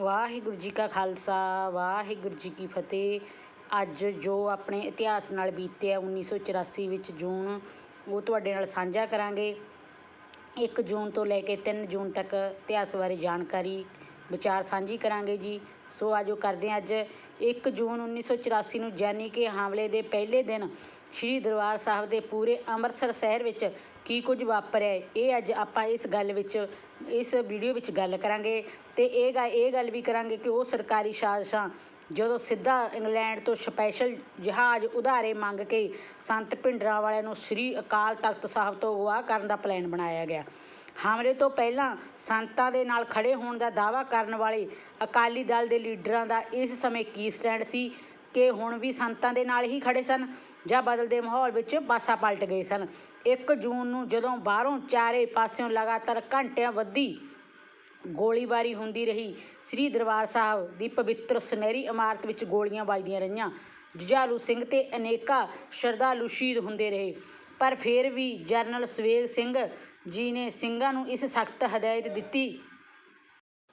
ਵਾਹਿਗੁਰੂ ਜੀ ਕਾ ਖਾਲਸਾ, ਵਾਹਿਗੁਰੂ ਜੀ ਕੀ ਫਤਿਹ। ਅੱਜ ਜੋ ਆਪਣੇ ਇਤਿਹਾਸ ਨਾਲ ਬੀਤਿਆ 1984 ਵਿੱਚ ਜੂਨ, ਉਹ ਤੁਹਾਡੇ ਨਾਲ ਸਾਂਝਾ ਕਰਾਂਗੇ। 1 ਜੂਨ ਤੋਂ ਲੈ ਕੇ 3 ਜੂਨ ਤੱਕ ਇਤਿਹਾਸ ਬਾਰੇ ਜਾਣਕਾਰੀ, ਵਿਚਾਰ ਸਾਂਝੀ ਕਰਾਂਗੇ ਜੀ। ਸੋ ਆਜੋ ਕਰਦੇ ਹਾਂ ਅੱਜ 1 ਜੂਨ 1984 ਨੂੰ, ਯਾਨੀ ਕਿ ਹਮਲੇ ਦੇ ਪਹਿਲੇ ਦਿਨ ਸ਼੍ਰੀ ਦਰਬਾਰ ਸਾਹਿਬ ਦੇ ਪੂਰੇ ਅੰਮ੍ਰਿਤਸਰ ਸ਼ਹਿਰ ਵਿੱਚ ਕੀ ਕੁਝ ਵਾਪਰਿਆ ਇਹ ਅੱਜ ਆਪਾਂ ਇਸ ਗੱਲ ਵਿੱਚ, ਇਸ ਵੀਡੀਓ ਵਿੱਚ ਗੱਲ ਕਰਾਂਗੇ ਤੇ ਇਹ ਗਾ, ਇਹ ਗੱਲ ਵੀ ਕਰਾਂਗੇ ਕਿ ਉਹ ਸਰਕਾਰੀ ਸਾਜ਼ਿਸ਼ਾਂ ਜਦੋਂ ਸਿੱਧਾ ਇੰਗਲੈਂਡ ਤੋਂ ਸਪੈਸ਼ਲ ਜਹਾਜ਼ ਉਧਾਰੇ ਮੰਗ ਕੇ ਸੰਤ ਭਿੰਡਰਾਂ ਵਾਲਿਆਂ ਨੂੰ ਸ੍ਰੀ ਅਕਾਲ ਤਖਤ ਸਾਹਿਬ ਤੋਂ ਅਗਵਾ ਕਰਨ ਦਾ ਪਲਾਨ ਬਣਾਇਆ ਗਿਆ। ਹਮਲੇ ਤੋਂ ਪਹਿਲਾਂ ਸੰਤਾਂ ਦੇ ਨਾਲ ਖੜੇ ਹੋਣ ਦਾ ਦਾਅਵਾ ਕਰਨ ਵਾਲੇ ਅਕਾਲੀ ਦਲ ਦੇ ਲੀਡਰਾਂ ਦਾ ਇਸ ਸਮੇਂ ਕੀ ਸਟੈਂਡ ਸੀ? ਕਿ ਹੁਣ ਵੀ ਸੰਤਾਂ ਦੇ ਨਾਲ ਹੀ ਖੜੇ ਸਨ ਜਾਂ ਬਦਲਦੇ ਮਾਹੌਲ ਵਿੱਚ ਪਾਸਾ ਪਲਟ ਗਏ ਸਨ। 1 ਜੂਨ ਨੂੰ ਜਦੋਂ ਬਾਹਰੋਂ ਚਾਰੇ ਪਾਸਿਓਂ ਲਗਾਤਾਰ ਘੰਟਿਆਂ ਵੱਧੀ ਗੋਲੀਬਾਰੀ ਹੁੰਦੀ ਰਹੀ, ਸ੍ਰੀ ਦਰਬਾਰ ਸਾਹਿਬ ਦੀ ਪਵਿੱਤਰ ਸੁਨਹਿਰੀ ਇਮਾਰਤ ਵਿੱਚ ਗੋਲੀਆਂ ਵੱਜਦੀਆਂ ਰਹੀਆਂ। ਜੁਝਾਰੂ ਸਿੰਘ ਤੇ ਅਨੇਕਾਂ ਸ਼ਰਧਾਲੂ ਸ਼ਹੀਦ ਹੁੰਦੇ ਰਹੇ। ਪਰ ਫਿਰ ਵੀ ਜਨਰਲ ਸਵੇਗ ਸਿੰਘ ਜੀ ਨੇ ਸਿੰਘਾਂ ਨੂੰ ਇਸ ਸਖਤ ਹਦਾਇਤ ਦਿੱਤੀ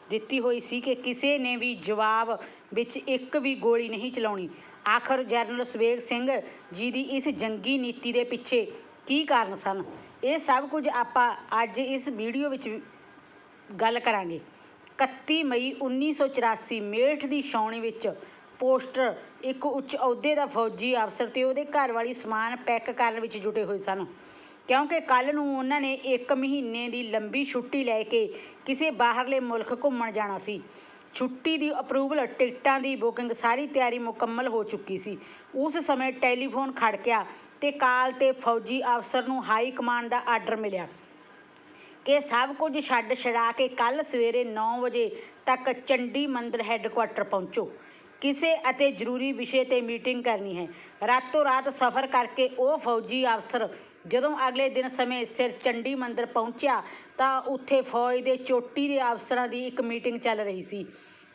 ਦਿੱਤੀ ਹੋਈ ਸੀ ਕਿ ਕਿਸੇ ਨੇ ਵੀ ਜਵਾਬ ਵਿੱਚ ਇੱਕ ਵੀ ਗੋਲੀ ਨਹੀਂ ਚਲਾਉਣੀ। ਆਖਰ ਜਨਰਲ ਸੁਵੇਗ ਸਿੰਘ ਜੀ ਦੀ ਇਸ ਜੰਗੀ ਨੀਤੀ ਦੇ ਪਿੱਛੇ ਕੀ ਕਾਰਨ ਸਨ? ਇਹ ਸਭ ਕੁਝ ਆਪਾਂ ਅੱਜ ਇਸ ਵੀਡੀਓ ਵਿੱਚ ਗੱਲ ਕਰਾਂਗੇ। 31 ਮਈ 1984 ਮੇਠ ਦੀ ਛਾਉਣੀ ਵਿੱਚ ਪੋਸਟਰ ਇੱਕ ਉੱਚ ਅਹੁਦੇ ਦਾ ਫੌਜੀ ਅਫਸਰ ਤੇ ਉਹਦੇ ਘਰ ਵਾਲੀ ਸਮਾਨ ਪੈਕ ਕਰਨ ਵਿੱਚ ਜੁਟੇ ਹੋਏ ਸਨ। ਕਿਉਂਕਿ ਕੱਲ ਨੂੰ ਉਹਨਾਂ ਨੇ ਇੱਕ ਮਹੀਨੇ ਦੀ ਲੰਬੀ ਛੁੱਟੀ ਲੈ ਕੇ ਕਿਸੇ ਬਾਹਰਲੇ ਮੁਲਕ ਘੁੰਮਣ ਜਾਣਾ ਸੀ। ਛੁੱਟੀ ਦੀ ਅਪਰੂਵਲ ਟਿਕਟਾਂ ਦੀ ਬੁਕਿੰਗ ਸਾਰੀ ਤਿਆਰੀ ਮੁਕੰਮਲ ਹੋ ਚੁੱਕੀ ਸੀ। ਉਸ ਸਮੇਂ ਟੈਲੀਫੋਨ ਖੜਕਿਆ ਤੇ ਕਾਲ ਤੇ ਫੌਜੀ ਅਫਸਰ ਨੂੰ ਹਾਈ ਕਮਾਂਡ ਦਾ ਆਰਡਰ ਮਿਲਿਆ ਕਿ ਸਭ ਕੁਝ ਛੱਡ ਛੜਾ ਕੇ ਕੱਲ ਸਵੇਰੇ 9 ਵਜੇ ਤੱਕ ਚੰਡੀ ਮੰਦਰ ਹੈੱਡਕੁਆਟਰ ਪਹੁੰਚੋ। ਕਿਸੇ ਅਤੇ ਜ਼ਰੂਰੀ ਵਿਸ਼ੇ ਤੇ ਮੀਟਿੰਗ ਕਰਨੀ ਹੈ। ਰਾਤੋਂ ਰਾਤ ਸਫ਼ਰ ਕਰਕੇ ਉਹ ਫੌਜੀ ਅਫਸਰ ਜਦੋਂ ਅਗਲੇ ਦਿਨ ਸਮੇਂ ਸਿਰ ਚੰਡੀ ਮੰਦਰ ਪਹੁੰਚਿਆ ਤਾਂ ਉੱਥੇ ਫੌਜ ਦੇ ਚੋਟੀ ਦੇ ਅਫਸਰਾਂ ਦੀ ਇੱਕ ਮੀਟਿੰਗ ਚੱਲ ਰਹੀ ਸੀ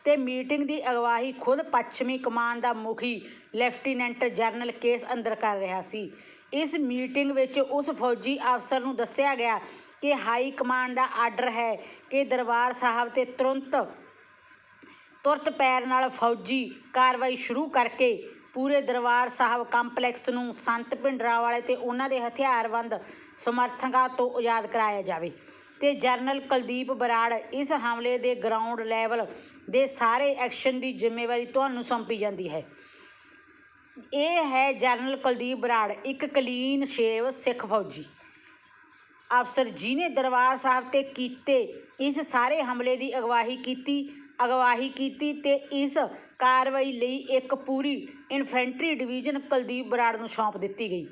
ਤੇ ਮੀਟਿੰਗ ਦੀ ਅਗਵਾਈ ਖੁਦ ਪੱਛਮੀ ਕਮਾਨ ਦਾ ਮੁਖੀ ਲੈਫਟੀਨੈਂਟ ਜਨਰਲ ਕੇਸ ਅੰਦਰ ਕਰ ਰਿਹਾ ਸੀ। ਇਸ ਮੀਟਿੰਗ ਵਿੱਚ ਉਸ ਫੌਜੀ ਅਫਸਰ ਨੂੰ ਦੱਸਿਆ ਗਿਆ ਕਿ ਹਾਈ ਕਮਾਂਡ ਦਾ ਆਰਡਰ ਹੈ ਕਿ ਦਰਬਾਰ ਸਾਹਿਬ ਤੇ ਤੁਰੰਤ ਤੁਰਤ ਪੈਰ ਨਾਲ ਫੌਜੀ ਕਾਰਵਾਈ ਸ਼ੁਰੂ ਕਰਕੇ ਪੂਰੇ ਦਰਬਾਰ ਸਾਹਿਬ ਕੰਪਲੈਕਸ ਨੂੰ ਸੰਤ ਭਿੰਡਰਾਂ ਵਾਲੇ ਤੇ ਉਹਨਾਂ ਦੇ ਹਥਿਆਰਬੰਦ ਸਮਰਥਕਾਂ ਤੋਂ ਆਜ਼ਾਦ ਕਰਾਇਆ ਜਾਵੇ। ਤੇ ਜਨਰਲ ਕੁਲਦੀਪ ਬਰਾੜ ਇਸ ਹਮਲੇ ਦੇ ਗਰਾਊਂਡ ਲੈਵਲ ਦੇ ਸਾਰੇ ਐਕਸ਼ਨ ਦੀ ਜ਼ਿੰਮੇਵਾਰੀ ਤੁਹਾਨੂੰ ਸੌਂਪੀ ਜਾਂਦੀ ਹੈ। ਇਹ ਹੈ ਜਨਰਲ ਕੁਲਦੀਪ ਬਰਾੜ, ਇੱਕ ਕਲੀਨ ਸ਼ੇਵ ਸਿੱਖ ਫੌਜੀ। ਅਫਸਰ ਜਿਨੇ ਦਰਬਾਰ ਸਾਹਿਬ ਤੇ ਕੀਤੇ ਇਸ ਸਾਰੇ ਹਮਲੇ ਦੀ ਅਗਵਾਈ ਕੀਤੀ ਅਗਵਾਈ ਕੀਤੀ ਤੇ ਇਸ ਕਾਰਵਾਈ ਲਈ ਇੱਕ ਪੂਰੀ ਇਨਫੈਂਟਰੀ ਡਿਵੀਜ਼ਨ ਕੁਲਦੀਪ ਬਰਾੜ ਨੂੰ ਸੌਂਪ ਦਿੱਤੀ ਗਈ।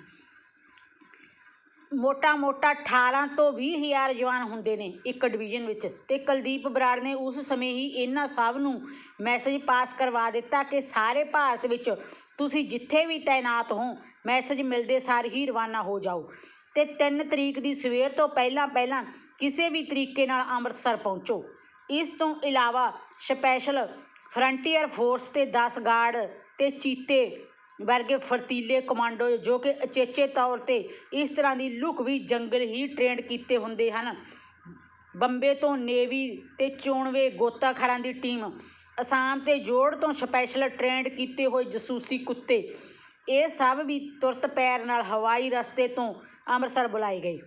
ਮੋਟਾ ਮੋਟਾ 18 ਤੋਂ 20 ਹਜ਼ਾਰ ਜਵਾਨ ਹੁੰਦੇ ਨੇ ਇੱਕ ਡਿਵੀਜ਼ਨ ਵਿੱਚ ਤੇ ਕੁਲਦੀਪ ਬਰਾੜ ਨੇ ਉਸ ਸਮੇਂ ਹੀ ਇਹਨਾਂ ਸਭ ਨੂੰ ਮੈਸੇਜ ਪਾਸ ਕਰਵਾ ਦਿੱਤਾ ਕਿ ਸਾਰੇ ਭਾਰਤ ਵਿੱਚ ਤੁਸੀਂ ਜਿੱਥੇ ਵੀ ਤਾਇਨਾਤ ਹੋ, ਮੈਸੇਜ ਮਿਲਦੇ ਸਾਰ ਹੀ ਰਵਾਨਾ ਹੋ ਜਾਓ। ਤੇ 3 ਤਰੀਕ ਦੀ ਸਵੇਰ ਤੋਂ ਪਹਿਲਾਂ ਪਹਿਲਾਂ ਕਿਸੇ ਵੀ ਤਰੀਕੇ ਨਾਲ ਅੰਮ੍ਰਿਤਸਰ ਪਹੁੰਚੋ। ਇਸ ਤੋਂ ਇਲਾਵਾ ਸਪੈਸ਼ਲ ਫਰੰਟੀਅਰ ਫੋਰਸ ਤੇ 10 ਗਾਰਡ ਤੇ ਚੀਤੇ ਵਰਗੇ ਫਰਤੀਲੇ ਕਮਾਂਡੋ ਜੋ ਕਿ ਅਚੇਚੇ ਤੌਰ ਤੇ ਇਸ ਤਰ੍ਹਾਂ ਦੀ ਲੁੱਕ ਵੀ ਜੰਗਲ ਹੀ ਟ੍ਰੇਨਡ ਕੀਤੇ ਹੁੰਦੇ ਹਨ। ਬੰਬੇ ਤੋਂ ਨੇਵੀ ਤੇ ਚੋਣਵੇ ਗੋਤਾਖਰਾਂ ਦੀ ਟੀਮ ਅਸਾਮ ਤੇ ਜੋੜ ਤੋਂ ਸਪੈਸ਼ਲ ਟ੍ਰੇਨਡ ਕੀਤੇ ਹੋਏ ਜਸੂਸੀ ਕੁੱਤੇ। ਇਹ ਸਭ ਵੀ ਤੁਰਤ ਪੈਰ ਨਾਲ ਹਵਾਈ ਰਸਤੇ ਤੋਂ ਅੰਮ੍ਰਿਤਸਰ ਬੁਲਾਏ ਗਏ।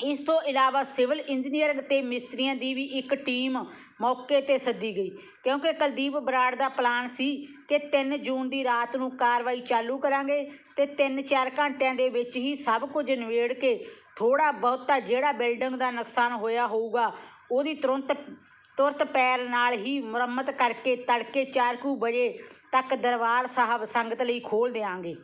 ਇਸ ਤੋਂ ਇਲਾਵਾ ਸਿਵਲ ਇੰਜੀਨੀਅਰਿੰਗ ਤੇ ਮਿਸਤਰੀਆਂ ਦੀ ਵੀ ਇੱਕ ਟੀਮ ਮੌਕੇ ਤੇ ਸੱਦੀ ਗਈ, ਕਿਉਂਕਿ ਕੁਲਦੀਪ ਬਰਾੜ ਦਾ ਪਲਾਨ ਸੀ ਕਿ 3 ਜੂਨ ਦੀ ਰਾਤ ਨੂੰ ਕਾਰਵਾਈ ਚਾਲੂ ਕਰਾਂਗੇ ਤੇ 3-4 ਘੰਟਿਆਂ ਦੇ ਵਿੱਚ ਹੀ ਸਭ ਕੁਝ ਨਿਬੇੜ ਕੇ ਥੋੜਾ ਬਹੁਤਾ ਜਿਹੜਾ ਬਿਲਡਿੰਗ ਦਾ ਨੁਕਸਾਨ ਹੋਇਆ ਹੋਊਗਾ, ਉਹਦੀ ਤੁਰੰਤ, ਤੁਰਤ ਪੈਰ ਨਾਲ ਹੀ ਮੁਰੰਮਤ ਕਰਕੇ ਤੜਕੇ 4 ਵਜੇ ਤੱਕ ਦਰਬਾਰ ਸਾਹਿਬ ਸੰਗਤ ਲਈ ਖੋਲ੍ਹ ਦੇਵਾਂਗੇ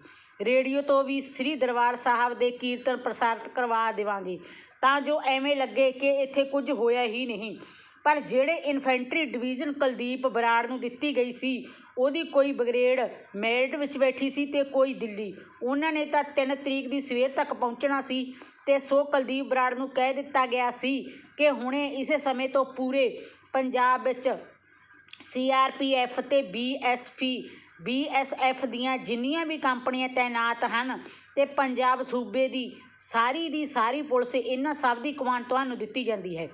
ਰੇਡੀਓ ਤੋਂ ਵੀ ਸ੍ਰੀ ਦਰਬਾਰ ਸਾਹਿਬ ਦੇ ਕੀਰਤਨ ਪ੍ਰਸਾਰਿਤ ਕਰਵਾ ਦੇਵਾਂਗੇ। ਤਾਂ ਜੋ ਐਵੇਂ ਲੱਗੇ ਕਿ ਇੱਥੇ ਕੁਝ ਹੋਇਆ ਹੀ ਨਹੀਂ। ਪਰ ਜਿਹੜੇ ਇਨਫੈਂਟਰੀ ਡਿਵੀਜ਼ਨ ਕੁਲਦੀਪ ਬਰਾੜ ਨੂੰ ਦਿੱਤੀ ਗਈ ਸੀ, ਉਹਦੀ ਕੋਈ ਬ੍ਰਿਗੇਡ ਮੈਰਿਟ ਵਿੱਚ ਬੈਠੀ ਸੀ ਤੇ ਕੋਈ ਦਿੱਲੀ। ਉਹਨਾਂ ਨੇ ਤਾਂ 3 ਤਰੀਕ ਦੀ ਸਵੇਰ ਤੱਕ ਪਹੁੰਚਣਾ ਸੀ ਤੇ ਸੋ ਕੁਲਦੀਪ ਬਰਾੜ ਨੂੰ ਕਹਿ ਦਿੱਤਾ ਗਿਆ ਸੀ ਕਿ ਹੁਣੇ ਇਸੇ ਸਮੇਂ ਤੋਂ ਪੂਰੇ ਪੰਜਾਬ ਵਿੱਚ ਸੀਆਰਪੀਐਫ ਤੇ ਬੀਐਸਪੀ ਬੀਐਸਐਫ ਦੀਆਂ ਜਿੰਨੀਆਂ ਵੀ ਕੰਪਨੀਆਂ ਤਾਇਨਾਤ ਹਨ ਤੇ ਪੰਜਾਬ ਸੂਬੇ ਦੀ ਸਾਰੀ ਦੀ ਸਾਰੀ ਪੁਲਿਸ ਇਹਨਾਂ ਸਭ ਦੀ ਕਮਾਂਡ ਤੁਹਾਨੂੰ ਦਿੱਤੀ ਜਾਂਦੀ ਹੈ।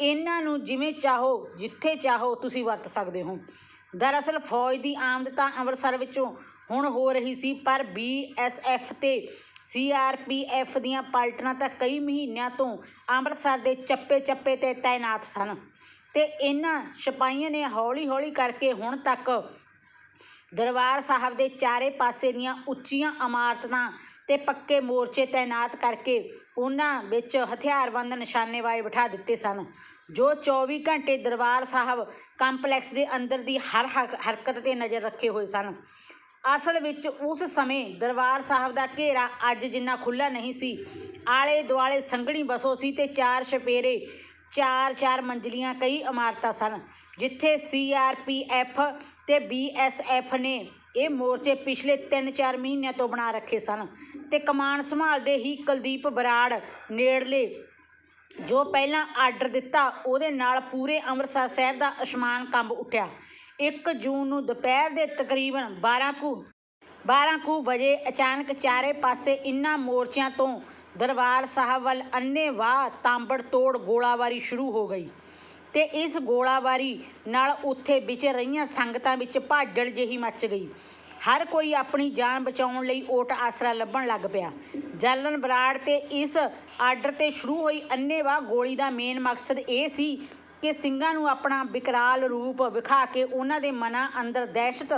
ਇਹਨਾਂ ਨੂੰ ਜਿਵੇਂ ਚਾਹੋ, ਜਿੱਥੇ ਚਾਹੋ ਤੁਸੀਂ ਵਰਤ ਸਕਦੇ ਹੋ। ਦਰਅਸਲ ਫੌਜ ਦੀ ਆਮਦ ਤਾਂ ਅੰਮ੍ਰਿਤਸਰ ਵਿੱਚੋਂ ਹੁਣ ਹੋ ਰਹੀ ਸੀ, ਪਰ ਬੀਐਸਐਫ ਤੇ ਸੀਆਰਪੀਐਫ ਦੀਆਂ ਪਲਟਨਾਂ ਤਾਂ ਕਈ ਮਹੀਨਿਆਂ ਤੋਂ ਅੰਮ੍ਰਿਤਸਰ ਦੇ ਚੱਪੇ-ਚੱਪੇ ਤੇ ਤਾਇਨਾਤ ਸਨ। ਤੇ ਇਹਨਾਂ ਸਿਪਾਹੀਆਂ ਨੇ ਹੌਲੀ-ਹੌਲੀ ਕਰਕੇ ਹੁਣ ਤੱਕ ਦਰਬਾਰ ਸਾਹਿਬ ਦੇ ਚਾਰੇ ਪਾਸੇ ਦੀਆਂ ਉੱਚੀਆਂ ਇਮਾਰਤਾਂ ਤੇ ਪੱਕੇ ਮੋਰਚੇ ਤਾਇਨਾਤ ਕਰਕੇ ਉਹਨਾਂ ਵਿੱਚ ਹਥਿਆਰਬੰਦ ਨਿਸ਼ਾਨੇਬਾਜ਼ ਬਿਠਾ ਦਿੱਤੇ ਸਨ, ਜੋ 24 ਘੰਟੇ ਦਰਬਾਰ ਸਾਹਿਬ ਕੰਪਲੈਕਸ ਦੇ ਅੰਦਰ ਦੀ ਹਰ ਹਰ- ਹਰਕਤ ਤੇ ਨਜ਼ਰ ਰੱਖੇ ਹੋਏ ਸਨ। ਅਸਲ ਵਿੱਚ ਉਸ ਸਮੇਂ ਦਰਬਾਰ ਸਾਹਿਬ ਦਾ ਘੇਰਾ ਅੱਜ ਜਿੰਨਾ ਖੁੱਲਾ ਨਹੀਂ ਸੀ। ਆਲੇ ਦੁਆਲੇ ਸੰਘਣੀ ਬਸੋ ਸੀ ਤੇ ਚਾਰ ਛਪੇਰੇ ਚਾਰ ਚਾਰ ਮੰਜ਼ਲੀਆਂ ਕਈ ਇਮਾਰਤਾਂ ਸਨ, ਜਿੱਥੇ ਸੀਆਰਪੀਐਫ ਤੇ ਬੀਐਸਐਫ ਨੇ ਇਹ ਮੋਰਚੇ ਪਿਛਲੇ 3-4 ਮਹੀਨਿਆਂ ਤੋਂ ਬਣਾ ਰੱਖੇ ਸਨ ਤੇ ਕਮਾਨ ਸੰਭਾਲਦੇ ਹੀ ਕੁਲਦੀਪ ਬਰਾੜ ਨੇੜਲੇ ਜੋ ਪਹਿਲਾਂ ਆਰਡਰ ਦਿੱਤਾ, ਉਹਦੇ ਨਾਲ ਪੂਰੇ ਅੰਮ੍ਰਿਤਸਰ ਸ਼ਹਿਰ ਦਾ ਅਸਮਾਨ ਕੰਬ ਉੱਠਿਆ। 1 ਜੂਨ ਨੂੰ ਦੁਪਹਿਰ ਦੇ ਤਕਰੀਬਨ 12 ਕੁ 12 ਕੁ ਵਜੇ ਅਚਾਨਕ ਚਾਰੇ ਪਾਸੇ ਇਨ੍ਹਾਂ ਮੋਰਚਿਆਂ ਤੋਂ ਦਰਬਾਰ ਸਾਹਿਬ ਵੱਲ ਅੰਨ੍ਹੇਵਾਹ ਤਾਂਬੜ ਤੋੜ ਗੋਲਾਬਾਰੀ ਸ਼ੁਰੂ ਹੋ ਗਈ ਤੇ ਇਸ ਗੋਲਾਬਾਰੀ ਨਾਲ ਉੱਥੇ ਵਿਚਰ ਰਹੀਆਂ ਸੰਗਤਾਂ ਵਿੱਚ ਭਾਜੜ ਜਿਹੀ ਮੱਚ ਗਈ। ਹਰ ਕੋਈ ਆਪਣੀ ਜਾਨ ਬਚਾਉਣ ਲਈ ਓਟ ਆਸਰਾ ਲੱਭਣ ਲੱਗ ਪਿਆ। ਜਲਨ ਬਰਾੜ ਤੇ ਇਸ ਆਰਡਰ ਤੇ ਸ਼ੁਰੂ ਹੋਈ ਅੰਨ੍ਹੇਵਾਹ ਗੋਲੀ ਦਾ ਮੇਨ ਮਕਸਦ ਇਹ ਸੀ ਕਿ ਸਿੰਘਾਂ ਨੂੰ ਆਪਣਾ ਵਿਕਰਾਲ ਰੂਪ ਵਿਖਾ ਕੇ ਉਹਨਾਂ ਦੇ ਮਨਾਂ ਅੰਦਰ ਦਹਿਸ਼ਤ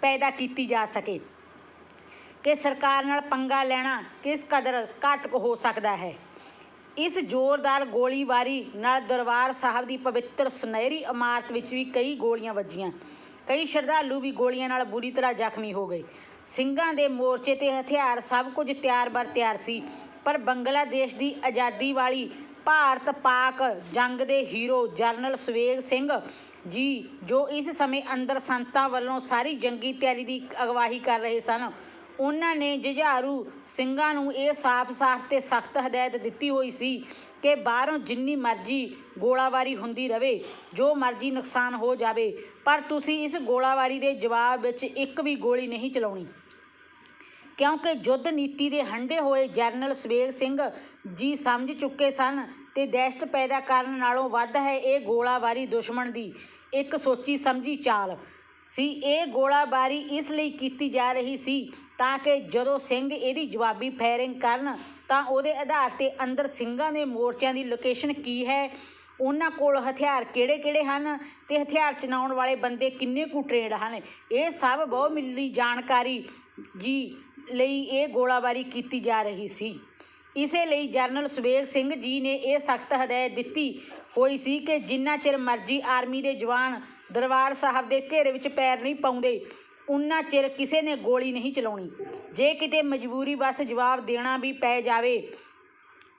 ਪੈਦਾ ਕੀਤੀ ਜਾ ਸਕੇ। ਕਿ ਸਰਕਾਰ ਨਾਲ ਪੰਗਾ ਲੈਣਾ ਕਿਸ ਕਦਰ ਘਾਤਕ ਹੋ ਸਕਦਾ ਹੈ? ਇਸ ਜ਼ੋਰਦਾਰ ਗੋਲੀਬਾਰੀ ਨਾਲ ਦਰਬਾਰ ਸਾਹਿਬ ਦੀ ਪਵਿੱਤਰ ਸੁਨਹਿਰੀ ਇਮਾਰਤ ਵਿੱਚ ਵੀ ਕਈ ਗੋਲੀਆਂ ਵੱਜੀਆਂ। ਕਈ ਸ਼ਰਧਾਲੂ ਵੀ ਗੋਲੀਆਂ ਨਾਲ ਬੁਰੀ ਤਰ੍ਹਾਂ ਜ਼ਖਮੀ ਹੋ ਗਏ। ਸਿੰਘਾਂ ਦੇ ਮੋਰਚੇ ਤੇ ਹਥਿਆਰ ਸਭ ਕੁਝ ਤਿਆਰ ਬਰ ਤਿਆਰ ਸੀ, ਪਰ ਬੰਗਲਾਦੇਸ਼ ਦੀ ਆਜ਼ਾਦੀ ਵਾਲੀ ਭਾਰਤ ਪਾਕ ਜੰਗ ਦੇ ਹੀਰੋ ਜਰਨਲ ਸਵੇਗ ਸਿੰਘ ਜੀ, ਜੋ ਇਸ ਸਮੇਂ ਅੰਦਰ ਸੰਤਾਂ ਵੱਲੋਂ ਸਾਰੀ ਜੰਗੀ ਤਿਆਰੀ ਦੀ ਅਗਵਾਈ ਕਰ ਰਹੇ ਸਨ ਉਹਨਾਂ ਨੇ ਜੁਝਾਰੂ ਸਿੰਘਾਂ ਨੂੰ ਇਹ ਸਾਫ਼-ਸਾਫ਼ ਤੇ ਸਖਤ ਹਦਾਇਤ ਦਿੱਤੀ ਹੋਈ ਸੀ ਕਿ ਬਾਹਰੋਂ ਜਿੰਨੀ ਮਰਜ਼ੀ ਗੋਲਾਬਾਰੀ ਹੁੰਦੀ ਰਵੇ, ਜੋ ਮਰਜ਼ੀ ਨੁਕਸਾਨ ਹੋ ਜਾਵੇ, ਪਰ ਤੁਸੀਂ ਇਸ ਗੋਲਾਬਾਰੀ ਦੇ ਜਵਾਬ ਵਿੱਚ ਇੱਕ ਵੀ ਗੋਲੀ ਨਹੀਂ ਚਲਾਉਣੀ। ਕਿਉਂਕਿ ਯੁੱਧ ਨੀਤੀ ਦੇ ਹੰਡੇ ਹੋਏ ਜਰਨਲ ਸਵੇਗ ਸਿੰਘ ਜੀ ਸਮਝ ਚੁੱਕੇ ਸਨ ਤੇ ਦਹਿਸ਼ਤ ਪੈਦਾ ਕਰਨ ਨਾਲੋਂ ਵੱਧ ਹੈ ਇਹ ਗੋਲਾਬਾਰੀ ਦੁਸ਼ਮਣ ਦੀ ਇੱਕ ਸੋਚੀ ਸਮਝੀ ਚਾਲ। ਸੀ, ਇਹ ਗੋਲਾਬਾਰੀ ਇਸ ਲਈ ਕੀਤੀ ਜਾ ਰਹੀ ਸੀ ਤਾਂ ਕਿ ਜਦੋਂ ਸਿੰਘ ਇਹਦੀ ਜਵਾਬੀ ਫਾਇਰਿੰਗ ਕਰਨ, ਤਾਂ ਉਹਦੇ ਆਧਾਰ ਤੇ ਅੰਦਰ ਸਿੰਘਾਂ ਦੇ ਮੋਰਚਿਆਂ ਦੀ ਲੋਕੇਸ਼ਨ ਕੀ ਹੈ? ਉਹਨਾਂ ਕੋਲ ਹਥਿਆਰ ਕਿਹੜੇ-ਕਿਹੜੇ ਹਨ? ਤੇ ਹਥਿਆਰ ਚਲਾਉਣ ਵਾਲੇ ਬੰਦੇ ਕਿੰਨੇ ਕੁ ਟ੍ਰੇਨਡ ਹਨ? ਇਹ ਸਭ ਬਹੁ ਮਿਲੀ ਜਾਣਕਾਰੀ ਜੀ ਲਈ ਇਹ ਗੋਲਾਬਾਰੀ ਕੀਤੀ ਜਾ ਰਹੀ ਸੀ। ਇਸੇ ਲਈ ਜਰਨਲ ਸੁਬੇਗ ਸਿੰਘ ਜੀ ਨੇ ਇਹ ਸਖਤ ਹਦਾਇਤ ਦਿੱਤੀ ਹੋਈ ਸੀ ਕਿ ਜਿੰਨਾ ਚਿਰ ਮਰਜ਼ੀ ਆਰਮੀ ਦੇ ਜਵਾਨ ਦਰਬਾਰ ਸਾਹਿਬ ਦੇ ਘੇਰੇ ਵਿੱਚ ਪੈਰ ਨਹੀਂ ਪਾਉਂਦੇ ਉਨਾ ਚਿਰ ਕਿਸੇ ਨੇ ਗੋਲੀ ਨਹੀਂ ਚਲਾਉਣੀ। ਜੇ ਕਿਤੇ ਮਜਬੂਰੀ ਬਸ ਜਵਾਬ ਦੇਣਾ ਵੀ ਪੈ ਜਾਵੇ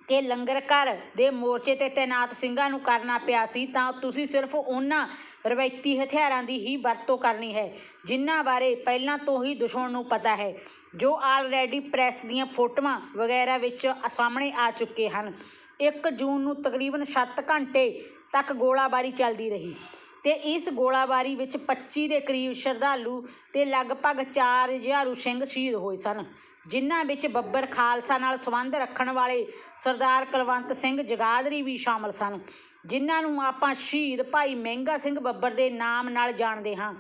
ਕਿ ਲੰਗਰ ਘਰ ਦੇ ਮੋਰਚੇ ਤੇ ਤੈਨਾਤ ਸਿੰਘਾਂ ਨੂੰ ਕਰਨਾ ਪਿਆ ਸੀ, ਤਾਂ ਤੁਸੀਂ ਸਿਰਫ ਉਹਨਾਂ ਰਵਾਇਤੀ ਹਥਿਆਰਾਂ ਦੀ ਹੀ ਵਰਤੋਂ ਕਰਨੀ ਹੈ, ਜਿਨ੍ਹਾਂ ਬਾਰੇ ਪਹਿਲਾਂ ਤੋਂ ਹੀ ਦੁਸ਼ਮਣ ਨੂੰ ਪਤਾ ਹੈ, ਜੋ ਆਲਰੇਡੀ ਪ੍ਰੈਸ ਦੀਆਂ ਫੋਟੋਆਂ ਵਗੈਰਾ ਵਿੱਚ ਸਾਹਮਣੇ ਆ ਚੁੱਕੇ ਹਨ। 1 ਜੂਨ ਨੂੰ ਤਕਰੀਬਨ 7 ਘੰਟੇ ਤੱਕ ਗੋਲਾਬਾਰੀ ਚੱਲਦੀ ਰਹੀ। ਤੇ ਇਸ ਗੋਲਾਬਾਰੀ ਵਿੱਚ 25 ਦੇ ਕਰੀਬ ਸ਼ਰਧਾਲੂ ਤੇ ਲਗਭਗ 4000 ਸਿੰਘ ਸ਼ਹੀਦ ਹੋਏ ਸਨ, ਜਿਨ੍ਹਾਂ ਵਿੱਚ ਬੱਬਰ ਖਾਲਸਾ ਨਾਲ ਸੰਬੰਧ ਰੱਖਣ ਵਾਲੇ ਸਰਦਾਰ ਕੁਲਵੰਤ ਸਿੰਘ ਜਗਾਦਰੀ ਵੀ ਸ਼ਾਮਲ ਸਨ, ਜਿਨ੍ਹਾਂ ਨੂੰ ਆਪਾਂ ਸ਼ਹੀਦ ਭਾਈ ਮਹਿੰਗਾ ਸਿੰਘ ਬੱਬਰ ਦੇ ਨਾਮ ਨਾਲ ਜਾਣਦੇ ਹਾਂ।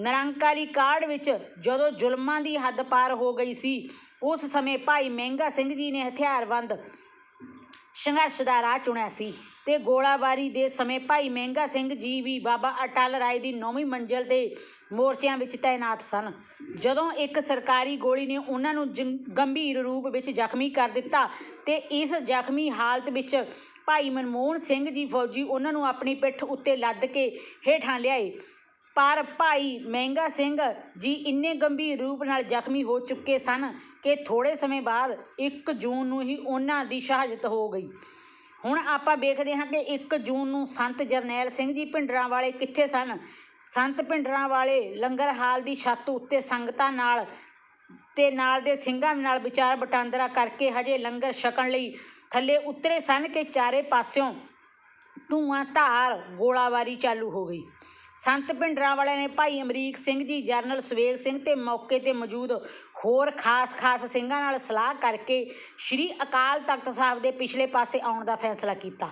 ਨਿਰੰਕਾਰੀ ਕਾਰਡ ਵਿੱਚ ਜਦੋਂ ਜ਼ੁਲਮਾਂ ਦੀ ਹੱਦ ਪਾਰ ਹੋ ਗਈ ਸੀ, ਉਸ ਸਮੇਂ ਭਾਈ ਮਹਿੰਗਾ ਸਿੰਘ ਜੀ ਨੇ ਹਥਿਆਰਬੰਦ ਸੰਘਰਸ਼ ਦਾ ਰਾਹ ਚੁਣਿਆ ਸੀ। ਤੇ ਗੋਲਾਬਾਰੀ ਦੇ ਸਮੇਂ ਭਾਈ ਮਹਿੰਗਾ ਸਿੰਘ ਜੀ ਵੀ ਬਾਬਾ ਅਟਲ ਰਾਏ ਦੀ ਨੌਵੀਂ ਮੰਜ਼ਲ ਦੇ ਮੋਰਚਿਆਂ ਵਿੱਚ ਤਾਇਨਾਤ ਸਨ। ਜਦੋਂ ਇੱਕ ਸਰਕਾਰੀ ਗੋਲੀ ਨੇ ਉਹਨਾਂ ਨੂੰ ਜੰ- ਗੰਭੀਰ ਰੂਪ ਵਿੱਚ ਜ਼ਖਮੀ ਕਰ ਦਿੱਤਾ ਤੇ ਇਸ ਜ਼ਖਮੀ ਹਾਲਤ ਵਿੱਚ ਭਾਈ ਮਨਮੋਹਨ ਸਿੰਘ ਜੀ ਫੌਜੀ ਉਹਨਾਂ ਨੂੰ ਆਪਣੀ ਪਿੱਠ ਉੱਤੇ ਲੱਦ ਕੇ ਹੇਠਾਂ ਲਿਆਏ। ਪਰ ਭਾਈ ਮਹਿੰਗਾ ਸਿੰਘ ਜੀ ਇੰਨੇ ਗੰਭੀਰ ਰੂਪ ਨਾਲ ਜ਼ਖਮੀ ਹੋ ਚੁੱਕੇ ਸਨ ਕਿ ਥੋੜੇ ਸਮੇਂ ਬਾਅਦ 1 ਜੂਨ ਨੂੰ ਹੀ ਉਹਨਾਂ ਦੀ ਸ਼ਹਾਦਤ ਹੋ ਗਈ। ਹੁਣ ਆਪਾਂ ਵੇਖਦੇ ਹਾਂ ਕਿ 1 ਜੂਨ ਨੂੰ ਸੰਤ ਜਰਨੈਲ ਸਿੰਘ ਜੀ ਭਿੰਡਰਾਂ ਵਾਲੇ ਕਿੱਥੇ ਸਨ? ਸੰਤ ਭਿੰਡਰਾਂ ਵਾਲੇ ਲੰਗਰ ਹਾਲ ਦੀ ਛੱਤ ਉੱਤੇ ਸੰਗਤਾਂ ਨਾਲ ਤੇ ਨਾਲ ਦੇ ਸਿੰਘਾਂ ਨਾਲ ਵਿਚਾਰ ਵਟਾਂਦਰਾ ਕਰਕੇ ਹਜੇ ਲੰਗਰ ਛਕਣ ਲਈ ਥੱਲੇ ਉਤਰੇ ਸਨ ਕਿ ਚਾਰੇ ਪਾਸਿਓਂ ਧੂਆਂ, ਧਾਰ, ਗੋਲਾਬਾਰੀ ਚਾਲੂ ਹੋ ਗਈ। ਸੰਤ ਭਿੰਡਰਾਂ ਵਾਲਿਆਂ ਨੇ ਭਾਈ ਅਮਰੀਕ ਸਿੰਘ ਜੀ, ਜਰਨਲ ਸਵੇਗ ਸਿੰਘ ਤੇ ਮੌਕੇ ਤੇ ਮੌਜੂਦ ਹੋਰ ਖਾਸ-ਖਾਸ ਸਿੰਘਾਂ ਨਾਲ ਸਲਾਹ ਕਰਕੇ ਸ੍ਰੀ ਅਕਾਲ ਤਖਤ ਸਾਹਿਬ ਦੇ ਪਿਛਲੇ ਪਾਸੇ ਆਉਣ ਦਾ ਫੈਸਲਾ ਕੀਤਾ।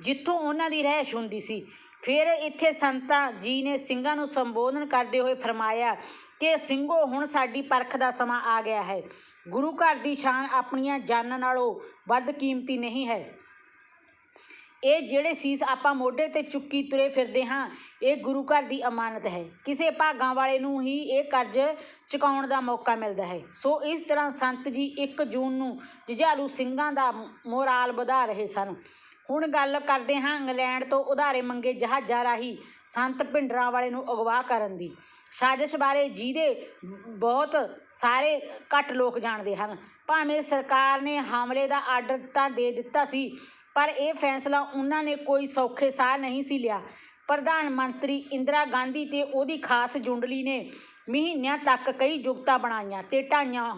ਜਿੱਥੋਂ ਉਹਨਾਂ ਦੀ ਰਹਿਸ਼ ਹੁੰਦੀ ਸੀ, ਫਿਰ ਇੱਥੇ ਸੰਤਾਂ ਜੀ ਨੇ ਸਿੰਘਾਂ ਨੂੰ ਸੰਬੋਧਨ ਕਰਦੇ ਹੋਏ ਫਰਮਾਇਆ ਕਿ ਸਿੰਘੋ, ਹੁਣ ਸਾਡੀ ਪਰਖ ਦਾ ਸਮਾਂ ਆ ਗਿਆ ਹੈ। ਗੁਰੂ ਘਰ ਦੀ ਸ਼ਾਨ ਆਪਣੀਆਂ ਜਾਨਾਂ ਨਾਲੋਂ ਵੱਧ ਕੀਮਤੀ ਨਹੀਂ ਹੈ। ਇਹ ਜਿਹੜੇ ਸੀਸ ਆਪਾਂ ਮੋਢੇ ਤੇ ਚੁੱਕੀ ਤੁਰੇ ਫਿਰਦੇ ਹਾਂ, ਇਹ ਗੁਰੂ ਘਰ ਦੀ ਅਮਾਨਤ ਹੈ। ਕਿਸੇ ਭਾਗਾਂ ਵਾਲੇ ਨੂੰ ਹੀ ਇਹ ਕਰਜ਼ ਚੁਕਾਉਣ ਦਾ ਮੌਕਾ ਮਿਲਦਾ ਹੈ। ਸੋ ਇਸ ਤਰ੍ਹਾਂ ਸੰਤ ਜੀ 1 ਜੂਨ ਨੂੰ ਜੁਝਾਰੂ ਸਿੰਘਾਂ ਦਾ ਮੋਰਾਲ ਵਧਾ ਰਹੇ ਸਨ। ਹੁਣ ਗੱਲ ਕਰਦੇ ਹਾਂ ਇੰਗਲੈਂਡ ਤੋਂ ਉਧਾਰੇ ਮੰਗੇ ਜਹਾਜ਼ਾਂ ਰਾਹੀਂ ਸੰਤ ਭਿੰਡਰਾਂ ਵਾਲੇ ਨੂੰ ਅਗਵਾ ਕਰਨ ਦੀ। ਸਾਜ਼ਿਸ਼ ਬਾਰੇ ਜਿਹਦੇ ਬਹੁਤ ਸਾਰੇ ਘੱਟ ਲੋਕ ਜਾਣਦੇ ਹਨ। ਭਾਵੇਂ ਸਰਕਾਰ ਨੇ ਹਮਲੇ ਦਾ ਆਰਡਰ ਤਾਂ ਦੇ ਦਿੱਤਾ ਸੀ ਪਰ ਇਹ ਫੈਸਲਾ ਉਹਨਾਂ ਨੇ ਕੋਈ ਸੌਖੇ ਸਾਹ ਨਹੀਂ ਸੀ ਲਿਆ। ਪ੍ਰਧਾਨ ਮੰਤਰੀ ਇੰਦਰਾ ਗਾਂਧੀ ਤੇ ਉਹਦੀ ਖਾਸ ਜੁੰਡਲੀ ਨੇ ਮਹੀਨਿਆਂ ਤੱਕ ਕਈ ਜੁਗਤਾਂ ਬਣਾਈਆਂ ਤੇ ਢਾਈਆਂ,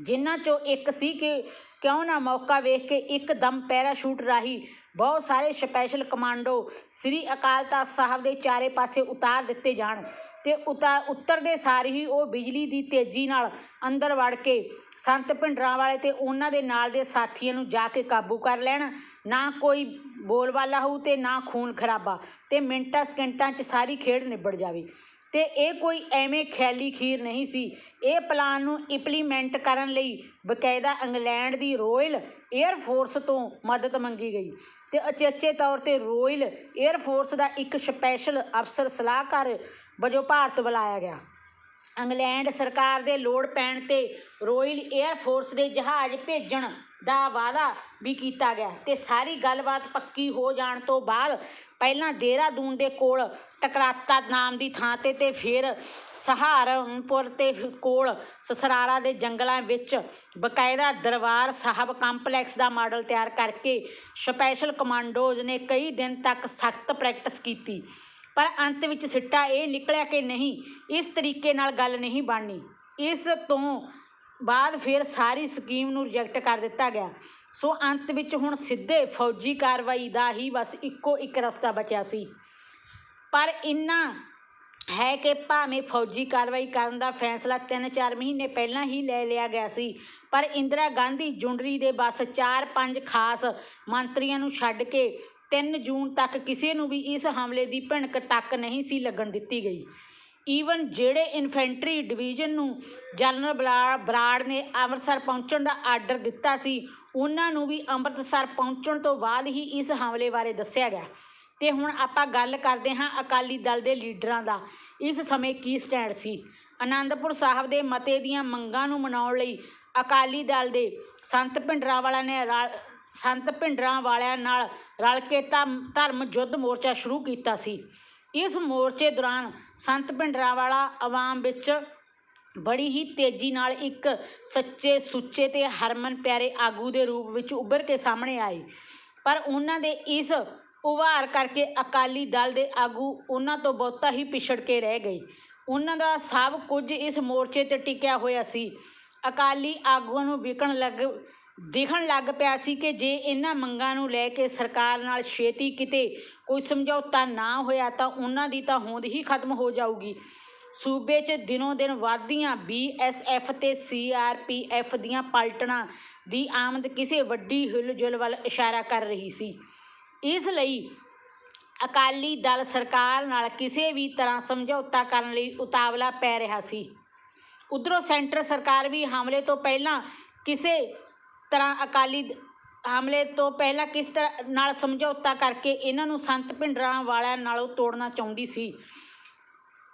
ਜਿਨ੍ਹਾਂ ਚੋਂ ਇੱਕ ਸੀ ਕਿ ਕਿਉਂ ਨਾ ਮੌਕਾ ਵੇਖ ਕੇ ਇੱਕ ਦਮ ਪੈਰਾਸ਼ੂਟ ਰਾਹੀਂ ਬਹੁਤ ਸਾਰੇ ਸਪੈਸ਼ਲ ਕਮਾਂਡੋ ਸ੍ਰੀ ਅਕਾਲ ਤਖਤ ਸਾਹਿਬ ਦੇ ਚਾਰੇ ਪਾਸੇ ਉਤਾਰ ਦਿੱਤੇ ਜਾਣ ਤੇ ਉਤਾ ਉੱਤਰਦੇ ਸਾਰ ਹੀ ਉਹ ਬਿਜਲੀ ਦੀ ਤੇਜ਼ੀ ਨਾਲ ਅੰਦਰ ਵੜ ਕੇ ਸੰਤ ਭਿੰਡਰਾਂ ਵਾਲੇ ਤੇ ਉਹਨਾਂ ਦੇ ਨਾਲ ਦੇ ਸਾਥੀਆਂ ਨੂੰ ਜਾ ਕੇ ਕਾਬੂ ਕਰ ਲੈਣ। ਨਾ ਕੋਈ ਬੋਲਬਾਲਾ ਹੋਊ ਤੇ ਨਾ ਖੂਨ ਖਰਾਬਾ ਤੇ ਮਿੰਟਾਂ ਸਕਿੰਟਾਂ 'ਚ ਸਾਰੀ ਖੇਡ ਨਿਬੜ ਜਾਵੇ। ਤੇ ਇਹ ਕੋਈ ਐਵੇਂ ਖਿਆਲੀ ਖੀਰ ਨਹੀਂ ਸੀ। ਇਹ ਪਲਾਨ ਨੂੰ ਇੰਪਲੀਮੈਂਟ ਕਰਨ ਲਈ ਬਕਾਇਦਾ ਇੰਗਲੈਂਡ ਦੀ ਰੋਇਲ 에ਅਰ ਫੋਰਸ ਤੋਂ ਮਦਦ ਮੰਗੀ ਗਈ ਤੇ ਅਚੇਚੇ ਤੌਰ ਤੇ ਰੋਇਲ 에ਅਰ ਫੋਰਸ ਦਾ ਇੱਕ ਸਪੈਸ਼ਲ ਅਫਸਰ ਸਲਾਹਕਾਰ ਵਜੋਂ ਭਾਰਤ ਬੁਲਾਇਆ ਗਿਆ। ਇੰਗਲੈਂਡ ਸਰਕਾਰ ਦੇ ਲੋੜ ਪੈਣ ਤੇ ਰੋਇਲ 에ਅਰ ਫੋਰਸ ਦੇ ਜਹਾਜ਼ ਭੇਜਣ ਦਾ ਵਾਅਦਾ ਵੀ ਕੀਤਾ ਗਿਆ ਤੇ ਸਾਰੀ ਗੱਲਬਾਤ ਪੱਕੀ ਹੋ ਜਾਣ ਤੋਂ ਬਾਅਦ ਪਹਿਲਾਂ ਦੇਹਰਾਦੂਨ ਦੇ ਕੋਲ ਟਕਰਾਤਾ ਨਾਮ ਦੀ ਥਾਂ ਤੇ ਅਤੇ ਫਿਰ ਸਹਾਰਨਪੁਰ ਤੇ ਫਿਰ ਕੋਲ ਸਸਰਾਰਾ ਦੇ ਜੰਗਲਾਂ ਵਿੱਚ ਬਾਕਾਇਦਾ ਦਰਬਾਰ ਸਾਹਿਬ ਕੰਪਲੈਕਸ ਦਾ ਮਾਡਲ ਤਿਆਰ ਕਰਕੇ ਸਪੈਸ਼ਲ ਕਮਾਂਡੋਜ਼ ਨੇ ਕਈ ਦਿਨ ਤੱਕ ਸਖਤ ਪ੍ਰੈਕਟਿਸ ਕੀਤੀ। ਪਰ ਅੰਤ ਵਿੱਚ ਸਿੱਟਾ ਇਹ ਨਿਕਲਿਆ ਕਿ ਨਹੀਂ, ਇਸ ਤਰੀਕੇ ਨਾਲ ਗੱਲ ਨਹੀਂ ਬਣਨੀ। ਇਸ ਤੋਂ ਬਾਅਦ ਫਿਰ ਸਾਰੀ ਸਕੀਮ ਨੂੰ ਰਿਜੈਕਟ ਕਰ ਦਿੱਤਾ ਗਿਆ। ਸੋ ਅੰਤ ਵਿੱਚ ਹੁਣ ਸਿੱਧੇ ਫੌਜੀ ਕਾਰਵਾਈ ਦਾ ਹੀ ਬਸ ਇੱਕੋ ਇੱਕ ਰਸਤਾ ਬਚਿਆ ਸੀ। ਪਰ ਇੰਨਾ ਹੈ ਕਿ ਭਾਵੇਂ ਫੌਜੀ ਕਾਰਵਾਈ ਕਰਨ ਦਾ ਫੈਸਲਾ 3-4 ਮਹੀਨੇ ਪਹਿਲਾਂ ਹੀ ਲੈ ਲਿਆ ਗਿਆ ਸੀ, ਪਰ ਇੰਦਰਾ ਗਾਂਧੀ ਜੁੰਡਰੀ ਦੇ ਬਸ 4-5 ਖਾਸ ਮੰਤਰੀਆਂ ਨੂੰ ਛੱਡ ਕੇ 3 ਜੂਨ ਤੱਕ ਕਿਸੇ ਨੂੰ ਵੀ ਇਸ ਹਮਲੇ ਦੀ ਭਿਣਕ ਤੱਕ ਨਹੀਂ ਸੀ ਲੱਗਣ ਦਿੱਤੀ ਗਈ। ਈਵਨ ਜਿਹੜੇ ਇਨਫੈਂਟਰੀ ਡਿਵੀਜ਼ਨ ਨੂੰ ਜਨਰਲ ਬਲਾ, ਬਰਾੜ ਨੇ ਅੰਮ੍ਰਿਤਸਰ ਪਹੁੰਚਣ ਦਾ ਆਰਡਰ ਦਿੱਤਾ ਸੀ ਉਹਨਾਂ ਨੂੰ ਵੀ ਅੰਮ੍ਰਿਤਸਰ ਪਹੁੰਚਣ ਤੋਂ ਬਾਅਦ ਹੀ ਇਸ ਹਮਲੇ ਬਾਰੇ ਦੱਸਿਆ ਗਿਆ। ਤੇ ਹੁਣ ਆਪਾਂ ਗੱਲ ਕਰਦੇ ਹਾਂ ਅਕਾਲੀ ਦਲ ਦੇ ਲੀਡਰਾਂ ਦਾ। ਇਸ ਸਮੇਂ ਕੀ ਸਟੈਂਡ ਸੀ? ਆਨੰਦਪੁਰ ਸਾਹਿਬ ਦੇ ਮਤੇ ਦੀਆਂ ਮੰਗਾਂ ਨੂੰ ਮਨਾਉਣ ਲਈ ਅਕਾਲੀ ਦਲ ਦੇ ਸੰਤ ਭਿੰਡਰਾਂ ਵਾਲਿਆਂ ਨੇ ਰਲ, ਸੰਤ ਭਿੰਡਰਾਂ ਵਾਲਿਆਂ ਨਾਲ ਰਲ ਕੇ ਧਮ ਧਰਮ ਯੁੱਧ ਮੋਰਚਾ ਸ਼ੁਰੂ ਕੀਤਾ ਸੀ। ਇਸ ਮੋਰਚੇ ਦੌਰਾਨ ਸੰਤ ਭਿੰਡਰਾਂ ਵਾਲਾ ਆਵਾਮ ਵਿੱਚ ਬੜੀ ਹੀ ਤੇਜ਼ੀ ਨਾਲ ਇੱਕ ਸੱਚੇ ਸੁੱਚੇ ਤੇ ਹਰਮਨ ਪਿਆਰੇ ਆਗੂ ਦੇ ਰੂਪ ਵਿੱਚ ਉੱਭਰ ਕੇ ਸਾਹਮਣੇ ਆਏ। ਪਰ ਉਹਨਾਂ ਦੇ ਇਸ ਉਭਾਰ ਕਰਕੇ ਅਕਾਲੀ ਦਲ ਦੇ ਆਗੂ ਉਹਨਾਂ ਤੋਂ ਬਹੁਤਾ ਹੀ ਪਿਛੜ ਕੇ ਰਹਿ ਗਏ। ਉਹਨਾਂ ਦਾ ਸਭ ਕੁਝ ਇਸ ਮੋਰਚੇ ਤੇ ਟਿਕਿਆ ਹੋਇਆ ਸੀ। ਅਕਾਲੀ ਆਗੂਆਂ ਨੂੰ ਵਿਕਣ ਲੱਗ, ਦਿਖਣ ਲੱਗ ਪਿਆ ਸੀ ਕਿ ਜੇ ਇਹਨਾਂ ਮੰਗਾਂ ਨੂੰ ਲੈ ਕੇ ਸਰਕਾਰ ਨਾਲ ਛੇਤੀ ਕਿਤੇ ਕੋਈ ਸਮਝੌਤਾ ਨਾ ਹੋਇਆ ਤਾਂ ਉਹਨਾਂ ਦੀ ਤਾਂ ਹੋਂਦ ਹੀ ਖਤਮ ਹੋ ਜਾਊਗੀ। ਸੂਬੇ 'ਚ ਦਿਨੋਂ ਦਿਨ ਵਧਦੀਆਂ ਬੀਐਸਐਫ ਤੇ ਸੀਆਰਪੀਐਫ ਦੀਆਂ ਪਲਟਣਾ ਦੀ ਆਮਦ ਕਿਸੇ ਵੱਡੀ ਹਿਲਜੁਲ ਵੱਲ ਇਸ਼ਾਰਾ ਕਰ ਰਹੀ ਸੀ। ਇਸ ਲਈ ਅਕਾਲੀ ਦਲ ਸਰਕਾਰ ਨਾਲ ਕਿਸੇ ਵੀ ਤਰ੍ਹਾਂ ਸਮਝੌਤਾ ਕਰਨ ਲਈ ਉਤਾਵਲਾ ਪੈ ਰਿਹਾ ਸੀ। ਉਧਰੋਂ ਸੈਂਟਰ ਸਰਕਾਰ ਵੀ ਹਮਲੇ ਤੋਂ ਪਹਿਲਾਂ ਕਿਸੇ ਤਰ੍ਹਾਂ ਅਕਾਲੀ ਦ- ਹਮਲੇ ਤੋਂ ਪਹਿਲਾਂ ਕਿਸ ਤਰ੍ਹਾਂ ਨਾਲ ਸਮਝੌਤਾ ਕਰਕੇ ਇਹਨਾਂ ਨੂੰ ਸੰਤ ਭਿੰਡਰਾਂ ਵਾਲਿਆਂ ਨਾਲੋਂ ਤੋੜਨਾ ਚਾਹੁੰਦੀ ਸੀ।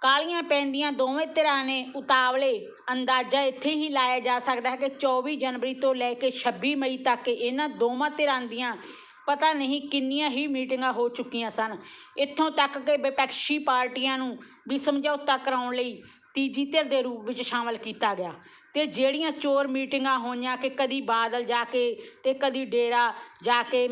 ਕਾਲੀਆਂ ਪੈਂਦੀਆਂ ਦੋਵੇਂ ਧਿਰਾਂ ਨੇ ਉਤਾਵਲੇ। ਅੰਦਾਜ਼ਾ ਇੱਥੇ ਹੀ ਲਾਇਆ ਜਾ ਸਕਦਾ ਹੈ ਕਿ 24 ਜਨਵਰੀ ਤੋਂ ਲੈ ਕੇ 26 ਮਈ ਤੱਕ ਇਹਨਾਂ ਦੋਵਾਂ ਧਿਰਾਂ ਦੀਆਂ ਪਤਾ ਨਹੀਂ ਕਿੰਨੀਆਂ ਹੀ ਮੀਟਿੰਗਾਂ ਹੋ ਚੁੱਕੀਆਂ ਸਨ। ਇੱਥੋਂ ਤੱਕ ਕਿ ਵਿਪਕਸ਼ੀ ਪਾਰਟੀਆਂ ਨੂੰ ਵੀ ਸਮਝੌਤਾ ਕਰਾਉਣ ਲਈ ਤੀਜੀ ਧਿਰ ਦੇ ਰੂਪ ਵਿੱਚ ਸ਼ਾਮਲ ਕੀਤਾ ਗਿਆ। ਤੇ ਜਿਹੜੀਆਂ ਚੋਰ ਮੀਟਿੰਗਾਂ ਹੋਈਆਂ ਕਿ ਕਦੀ ਬਾਦਲ ਜਾ ਕੇ ਤੇ ਕਦੀ ਡੇਰਾ ਜਾ ਕੇ,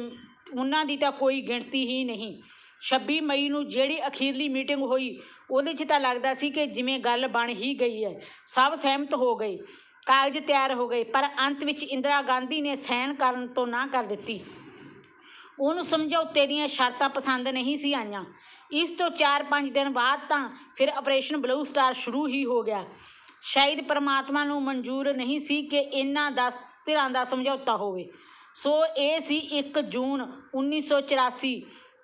ਉਹਨਾਂ ਦੀ ਤਾਂ ਕੋਈ ਗਿਣਤੀ ਹੀ ਨਹੀਂ। 26 ਮਈ ਨੂੰ ਜਿਹੜੀ ਅਖੀਰਲੀ ਮੀਟਿੰਗ ਹੋਈ, ਉਹਦੇ 'ਚ ਤਾਂ ਲੱਗਦਾ ਸੀ ਕਿ ਜਿਵੇਂ ਗੱਲ ਬਣ ਹੀ ਗਈ ਹੈ। ਸਭ ਸਹਿਮਤ ਹੋ ਗਏ, ਕਾਗਜ਼ ਤਿਆਰ ਹੋ ਗਏ, ਪਰ ਅੰਤ ਵਿੱਚ ਇੰਦਰਾ ਗਾਂਧੀ ਨੇ ਸਹਿਣ ਕਰਨ ਤੋਂ ਨਾ ਕਰ ਦਿੱਤੀ। ਉਹਨੂੰ ਸਮਝੌਤੇ ਦੀਆਂ ਸ਼ਰਤਾਂ ਪਸੰਦ ਨਹੀਂ ਸੀ ਆਈਆਂ। ਇਸ ਤੋਂ 4-5 ਦਿਨ ਬਾਅਦ ਤਾਂ ਫਿਰ ਆਪਰੇਸ਼ਨ ਬਲੂ ਸਟਾਰ ਸ਼ੁਰੂ ਹੀ ਹੋ ਗਿਆ। ਸ਼ਾਇਦ ਪਰਮਾਤਮਾ ਨੂੰ ਮਨਜ਼ੂਰ ਨਹੀਂ ਸੀ ਕਿ ਇਹਨਾਂ ਦਾ ਧਿਰਾਂ ਦਾ ਸਮਝੌਤਾ ਹੋਵੇ। ਸੋ ਇਹ ਸੀ 1 ਜੂਨ 1984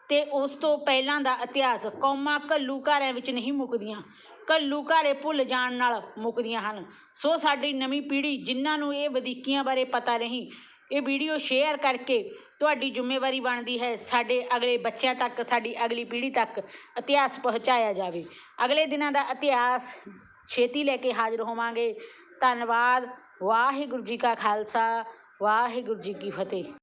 ਤੇ ਉਸ ਤੋਂ ਪਹਿਲਾਂ ਦਾ ਇਤਿਹਾਸ ਕੌਮਾਂ ਘੱਲੂ ਘਾਰਿਆਂ ਵਿੱਚ ਨਹੀਂ ਮੁੱਕਦੀਆਂ, ਘੱਲੂ ਘਾਰੇ ਭੁੱਲ ਜਾਣ ਨਾਲ ਮੁੱਕਦੀਆਂ ਹਨ। ਸੋ ਸਾਡੀ ਨਵੀਂ ਪੀੜ੍ਹੀ ਜਿਨ੍ਹਾਂ ਨੂੰ ਇਹ ਵਧੀਕੀਆਂ ਬਾਰੇ ਪਤਾ ਨਹੀਂ, ਇਹ ਵੀਡੀਓ ਸ਼ੇਅਰ ਕਰਕੇ ਤੁਹਾਡੀ ਜ਼ਿੰਮੇਵਾਰੀ ਬਣਦੀ ਹੈ ਸਾਡੇ ਅਗਲੇ ਬੱਚਿਆਂ ਤੱਕ, ਸਾਡੀ ਅਗਲੀ ਪੀੜ੍ਹੀ ਤੱਕ ਇਤਿਹਾਸ ਪਹੁੰਚਾਇਆ ਜਾਵੇ। ਅਗਲੇ ਦਿਨਾਂ ਦਾ ਇਤਿਹਾਸ ਛੇਤੀ ਲੈ ਕੇ ਹਾਜ਼ਰ ਹੋਵਾਂਗੇ। ਧੰਨਵਾਦ। ਵਾਹਿਗੁਰੂ ਜੀ ਕਾ ਖਾਲਸਾ। ਵਾਹਿਗੁਰੂ ਜੀ ਕੀ ਫਤਿਹ।